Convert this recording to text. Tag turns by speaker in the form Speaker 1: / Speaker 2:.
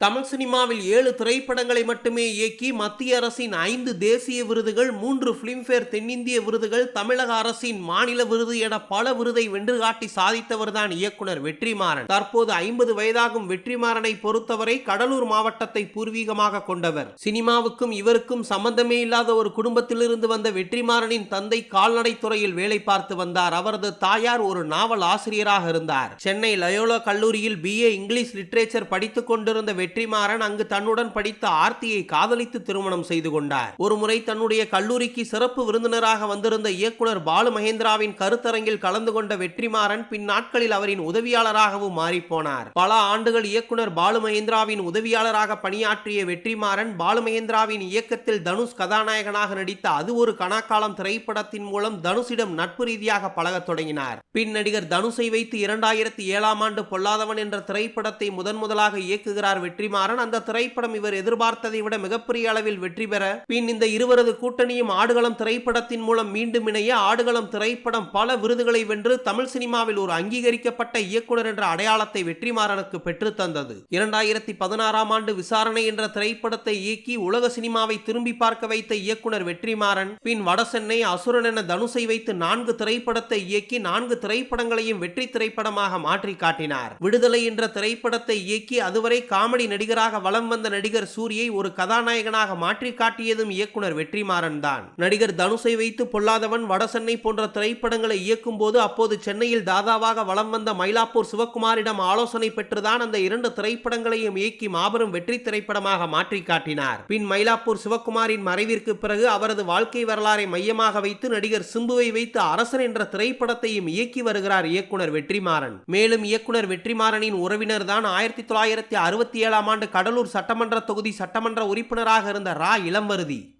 Speaker 1: தமிழ் சினிமாவில் ஏழு திரைப்படங்களை மட்டுமே இயக்கி மத்திய அரசின் ஐந்து தேசிய விருதுகள் மூன்று பிலிம்பேர் தென்னிந்திய விருதுகள் தமிழக அரசின் மாநில விருது என பல விருதை வென்று காட்டி சாதித்தவர்தான் இயக்குனர் வெற்றிமாறன். தற்போது ஐம்பது வயதாகும் வெற்றிமாறனை பொறுத்தவரை கடலூர் மாவட்டத்தை பூர்வீகமாக கொண்டவர். சினிமாவுக்கும் இவருக்கும் சம்பந்தமே இல்லாத ஒரு குடும்பத்திலிருந்து வந்த வெற்றிமாறனின் தந்தை கால்நடை துறையில் வேலை பார்த்து வந்தார். அவரது தாயார் ஒரு நாவல் ஆசிரியராக இருந்தார். சென்னை லயோலா கல்லூரியில் பிஏ இங்கிலீஷ் லிட்ரேச்சர் படித்துக் கொண்டிருந்த வெற்றிமாறன் அங்கு தன்னுடன் படித்த ஆர்த்தியை காதலித்து திருமணம் செய்து கொண்டார். ஒருமுறை தன்னுடைய கல்லூரிக்கு சிறப்பு விருந்தினராக வந்திருந்த இயக்குனர் பாலு மகேந்திராவின் கருத்தரங்கில் கலந்து கொண்ட வெற்றிமாறன் பின் நாட்களில் அவரின் உதவியாளராகவும் மாறிப்போனார். பல ஆண்டுகள் இயக்குனர் பாலு மகேந்திராவின் உதவியாளராக பணியாற்றிய வெற்றிமாறன் பாலு மகேந்திராவின் இயக்கத்தில் தனுஷ் கதாநாயகனாக நடித்த அது ஒரு கணக்காலம் திரைப்படத்தின் மூலம் தனுஷிடம் நட்பு ரீதியாக பழகத் தொடங்கினார். பின் நடிகர் தனுஷை வைத்து இரண்டாயிரத்தி ஏழாம் ஆண்டு பொல்லாதவன் என்ற திரைப்படத்தை முதன் முதலாக இயக்குகிறார் வெற்றி வெற்றிமாறன் அந்த திரைப்படம் இவர் எதிர்பார்த்ததை விட மிகப்பெரிய அளவில் வெற்றி பெற பின் இந்த இருவரது கூட்டணியும் ஆடுகளம் திரைப்படத்தின் மூலம் மீண்டும் இணைய ஆடுகளம் திரைப்படம் பல விருதுகளை வென்று தமிழ் சினிமாவில் ஒரு அங்கீகரிக்கப்பட்ட இயக்குனர் என்ற அடையாளத்தை வெற்றிமாறனுக்கு பெற்று தந்தது. இரண்டாயிரத்தி பதினாறாம் ஆண்டு விசாரணை என்ற திரைப்படத்தை இயக்கி உலக சினிமாவை திரும்பி பார்க்க வைத்த இயக்குனர் வெற்றிமாறன் பின் வடசென்னை அசுரன் என தனுசை வைத்து நான்கு திரைப்படத்தை இயக்கி நான்கு திரைப்படங்களையும் வெற்றி திரைப்படமாக மாற்றி காட்டினார். விடுதலை என்ற திரைப்படத்தை இயக்கி அதுவரை காமெடி நடிகராக வலம் வந்த நடிகர் சூரியை ஒரு கதாநாயகனாக மாற்றி காட்டியதும் இயக்குனர் வெற்றிமாறன் தான். நடிகர் தனுஷை வைத்து பொல்லாதவன் வடசென்னை போன்ற திரைப்படங்களை இயக்கும் போது அப்போது சென்னையில் தாதாவாக வலம் வந்த மயிலாப்பூர் சிவகுமாரிடம் ஆலோசனை பெற்றுதான் அந்த இரண்டு திரைப்படங்களையும் இயக்கி மாபெரும் வெற்றி திரைப்படமாக மாற்றி காட்டினார். பின் மயிலாப்பூர் சிவகுமாரின் மறைவிற்கு பிறகு அவரது வாழ்க்கை வரலாறை மையமாக வைத்து நடிகர் சிம்புவை வைத்து அரசன் என்ற திரைப்படத்தையும் இயக்கி வருகிறார் இயக்குனர் வெற்றிமாறன். மேலும் இயக்குனர் வெற்றிமாறனின் உறவினர் தான் ஆயிரத்தி தொள்ளாயிரத்தி அறுபத்தி ஏழாம் ஆண்டு கடலூர் சட்டமன்ற தொகுதி சட்டமன்ற உறுப்பினராக இருந்த ரா இளம்வருதி.